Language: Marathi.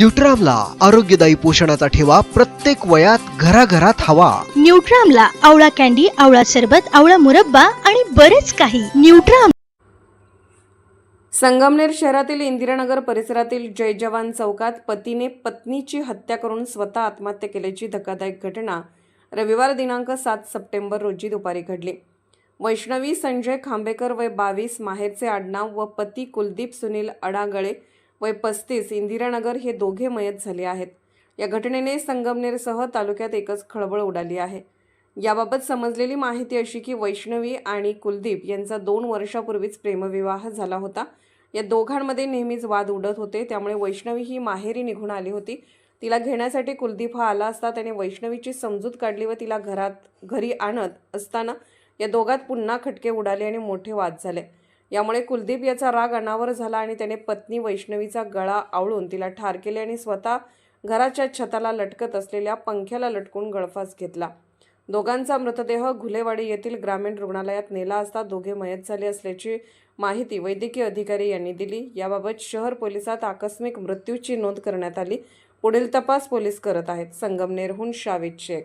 न्यूट्रामला आरोग्यदायी पोषणाचा ठेवा प्रत्येक वयात घराघरात हवा. न्यूट्रामला आवळा कॅन्डी आवळा सरबत आवळा मुरब्बा आणि बरेच काही. न्यूट्राम संगमनेर शहरातील इंदिरानगर परिसरातील जय जवान चौकात पतीने पत्नीची हत्या करून स्वतः आत्महत्या केल्याची धक्कादायक घटना रविवार दिनांक सात सप्टेंबर रोजी दुपारी घडली. वैष्णवी संजय खांबेकर वय बावीस माहेरचे आडनाव व पती कुलदीप सुनील अडागळे वय पस्तीस इंदिरानगर हे दोघे मयत झाले आहेत. या घटनेने संगमनेरसह तालुक्यात एकच खळबळ उडाली आहे. याबाबत समजलेली माहिती अशी की वैष्णवी आणि कुलदीप यांचा दोन वर्षापूर्वीच प्रेमविवाह झाला होता. या दोघांमध्ये नेहमीच वाद उडत होते त्यामुळे वैष्णवी ही माहेरी निघून आली होती. तिला घेण्यासाठी कुलदीप हा आला असता त्याने वैष्णवीची समजूत काढली व तिला घरात घरी आणत असताना या दोघात पुन्हा खटके उडाले आणि मोठे वाद झाले. यामुळे कुलदीप याचा राग अनावर झाला आणि त्याने पत्नी वैष्णवीचा गळा आवळून तिला ठार केले आणि स्वतः घराच्या छताला लटकत असलेल्या पंख्याला लटकून गळफास घेतला. दोघांचा मृतदेह घुलेवाडी येथील ग्रामीण रुग्णालयात नेला असता दोघे मयत झाले असल्याची माहिती वैद्यकीय अधिकारी यांनी दिली. याबाबत शहर पोलिसात आकस्मिक मृत्यूची नोंद करण्यात आली. पुढील तपास पोलीस करत आहेत. संगमनेरहून शाविद शेख.